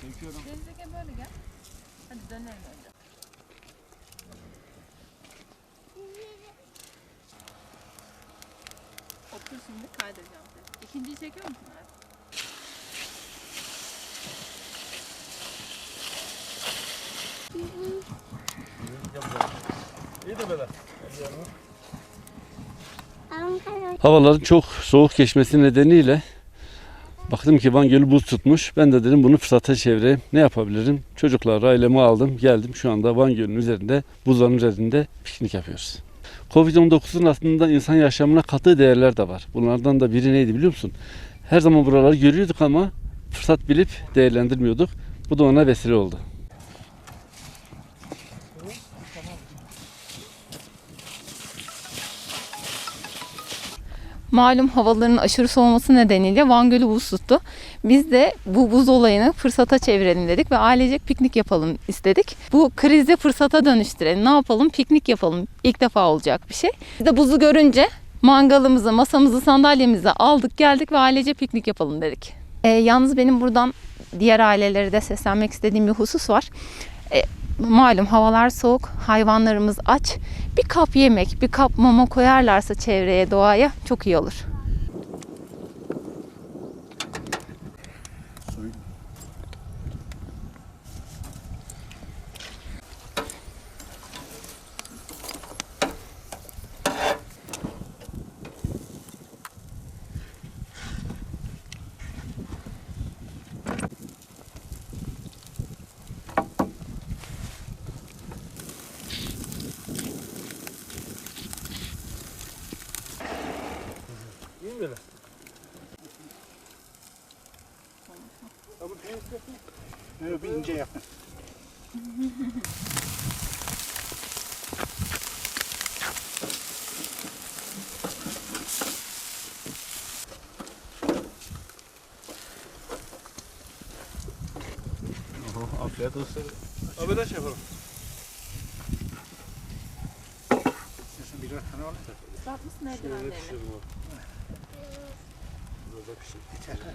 Çekiyorum. Denizdeki böyle gel. Hadi dönelim önce. Otur şimdi kaydıracağım seni. İkinciyi çekiyor musun artık? İyi de böyle. Ankara Havaların çok soğuk geçmesi nedeniyle baktım ki Van Gölü buz tutmuş. Ben de dedim bunu fırsata çevireyim. Ne yapabilirim? Çocukları ailemi aldım geldim. Şu anda Van Gölü'nün üzerinde buzların üzerinde piknik yapıyoruz. Covid-19'un aslında insan yaşamına kattığı değerler de var. Bunlardan da biri neydi biliyor musun? Her zaman buraları görüyorduk ama fırsat bilip değerlendirmiyorduk. Bu da ona vesile oldu. Malum havaların aşırı soğuması nedeniyle Van Gölü buz tuttu. Biz de bu buz olayını fırsata çevirelim dedik ve ailecek piknik yapalım istedik. Bu krizi fırsata dönüştürelim. Ne yapalım? Piknik yapalım. İlk defa olacak bir şey. Biz de buzu görünce mangalımızı, masamızı, sandalyemizi aldık geldik ve ailece piknik yapalım dedik. E, yalnız benim buradan diğer ailelere de seslenmek istediğim bir husus var. E, malum havalar soğuk, hayvanlarımız aç. Bir kap yemek, bir kap mama koyarlarsa çevreye, doğaya çok iyi olur. İyi mi böyle? Abi pirinç yapın. Böyle bir ince yapın. Afiyet olsun. Abi de şey yapalım. İstersen birer tane al. Pişirelim abi. Burada pişir. Yeter.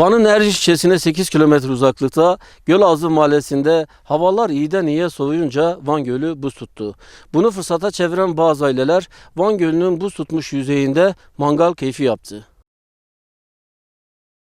Van'ın Erciş ilçesine 8 kilometre uzaklıkta Gölazı mahallesinde havalar iyiden iyiye soğuyunca Van Gölü buz tuttu. Bunu fırsata çeviren bazı aileler Van Gölü'nün buz tutmuş yüzeyinde mangal keyfi yaptı.